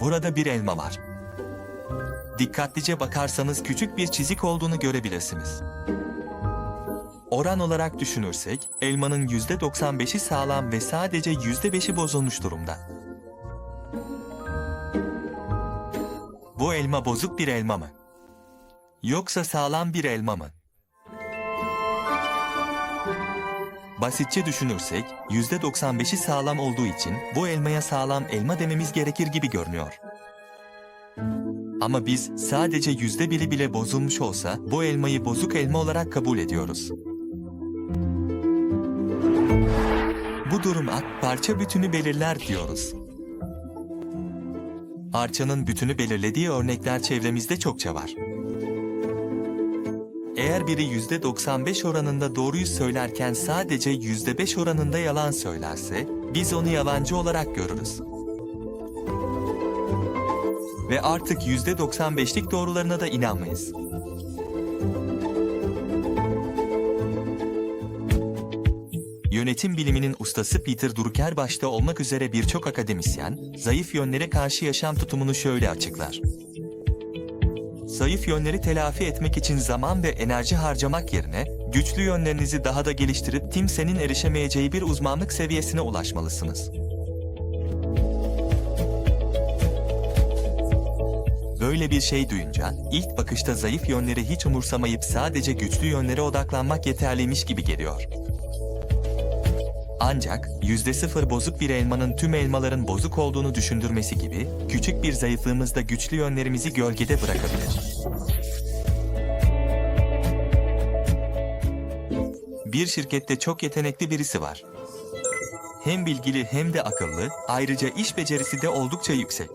Burada bir elma var. Dikkatlice bakarsanız küçük bir çizik olduğunu görebilirsiniz. Oran olarak düşünürsek, elmanın %95'i sağlam ve sadece %5'i bozulmuş durumda. Bu elma bozuk bir elma mı? Yoksa sağlam bir elma mı? Basitçe düşünürsek, %95'i sağlam olduğu için bu elmaya sağlam elma dememiz gerekir gibi görünüyor. Ama biz sadece yüzde biri bile bozulmuş olsa bu elmayı bozuk elma olarak kabul ediyoruz. Bu duruma parça bütünü belirler diyoruz. Parçanın bütünü belirlediği örnekler çevremizde çokça var. Eğer biri yüzde 95 oranında doğruyu söylerken sadece yüzde 5 oranında yalan söylerse, biz onu yalancı olarak görürüz. Ve artık yüzde 95'lik doğrularına da inanmayız. Yönetim biliminin ustası Peter Drucker başta olmak üzere birçok akademisyen, zayıf yönlere karşı yaşam tutumunu şöyle açıklar. Zayıf yönleri telafi etmek için zaman ve enerji harcamak yerine, güçlü yönlerinizi daha da geliştirip kimsenin erişemeyeceği bir uzmanlık seviyesine ulaşmalısınız. Böyle bir şey duyunca, ilk bakışta zayıf yönleri hiç umursamayıp sadece güçlü yönlere odaklanmak yeterliymiş gibi geliyor. Ancak yüzde sıfır bozuk bir elmanın tüm elmaların bozuk olduğunu düşündürmesi gibi küçük bir zayıflığımız da güçlü yönlerimizi gölgede bırakabilir. Bir şirkette çok yetenekli birisi var. Hem bilgili hem de akıllı, ayrıca iş becerisi de oldukça yüksek.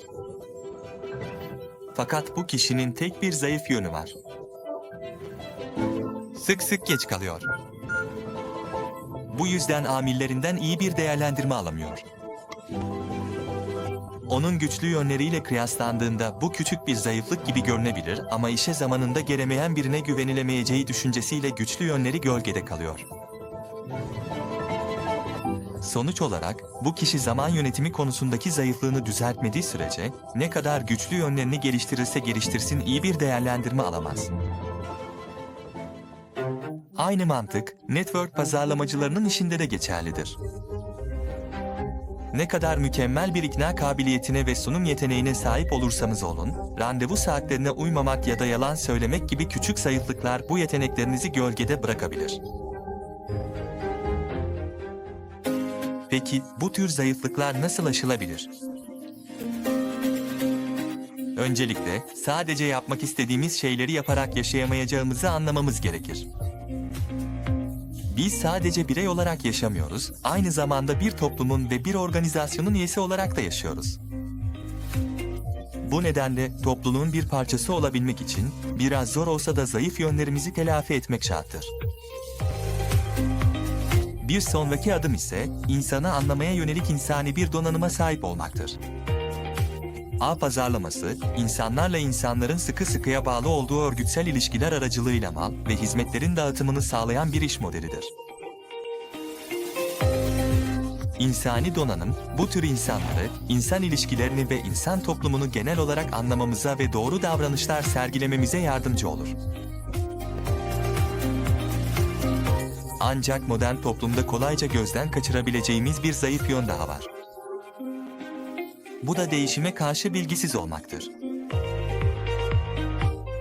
Fakat bu kişinin tek bir zayıf yönü var. Sık sık geç kalıyor. Bu yüzden amillerinden iyi bir değerlendirme alamıyor. Onun güçlü yönleriyle kıyaslandığında bu küçük bir zayıflık gibi görünebilir ama işe zamanında gelemeyen birine güvenilemeyeceği düşüncesiyle güçlü yönleri gölgede kalıyor. Sonuç olarak bu kişi zaman yönetimi konusundaki zayıflığını düzeltmediği sürece ne kadar güçlü yönlerini geliştirirse geliştirsin iyi bir değerlendirme alamaz. Aynı mantık network pazarlamacılarının işinde de geçerlidir. Ne kadar mükemmel bir ikna kabiliyetine ve sunum yeteneğine sahip olursanız olun, randevu saatlerine uymamak ya da yalan söylemek gibi küçük zayıflıklar bu yeteneklerinizi gölgede bırakabilir. Peki bu tür zayıflıklar nasıl aşılabilir? Öncelikle sadece yapmak istediğimiz şeyleri yaparak yaşayamayacağımızı anlamamız gerekir. Biz sadece birey olarak yaşamıyoruz, aynı zamanda bir toplumun ve bir organizasyonun üyesi olarak da yaşıyoruz. Bu nedenle topluluğun bir parçası olabilmek için biraz zor olsa da zayıf yönlerimizi telafi etmek şarttır. Bir sonraki adım ise insanı anlamaya yönelik insani bir donanıma sahip olmaktır. Ağ pazarlaması, insanlarla insanların sıkı sıkıya bağlı olduğu örgütsel ilişkiler aracılığıyla mal ve hizmetlerin dağıtımını sağlayan bir iş modelidir. İnsani donanım, bu tür insanları, insan ilişkilerini ve insan toplumunu genel olarak anlamamıza ve doğru davranışlar sergilememize yardımcı olur. Ancak modern toplumda kolayca gözden kaçırabileceğimiz bir zayıf yön daha var. Bu da değişime karşı bilgisiz olmaktır.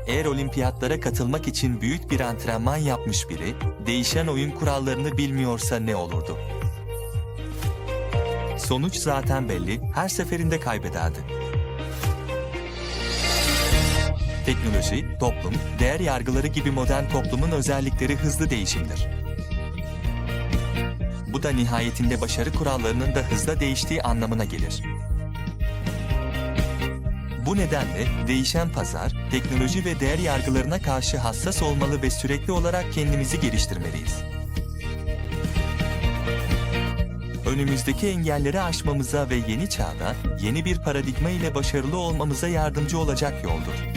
Eğer olimpiyatlara katılmak için büyük bir antrenman yapmış biri, değişen oyun kurallarını bilmiyorsa ne olurdu? Sonuç zaten belli, her seferinde kaybederdi. Teknoloji, toplum, değer yargıları gibi modern toplumun özellikleri hızlı değişimdir. Bu da nihayetinde başarı kurallarının da hızla değiştiği anlamına gelir. Bu nedenle değişen pazar, teknoloji ve değer yargılarına karşı hassas olmalı ve sürekli olarak kendimizi geliştirmeliyiz. Önümüzdeki engelleri aşmamıza ve yeni çağda yeni bir paradigma ile başarılı olmamıza yardımcı olacak yoldur.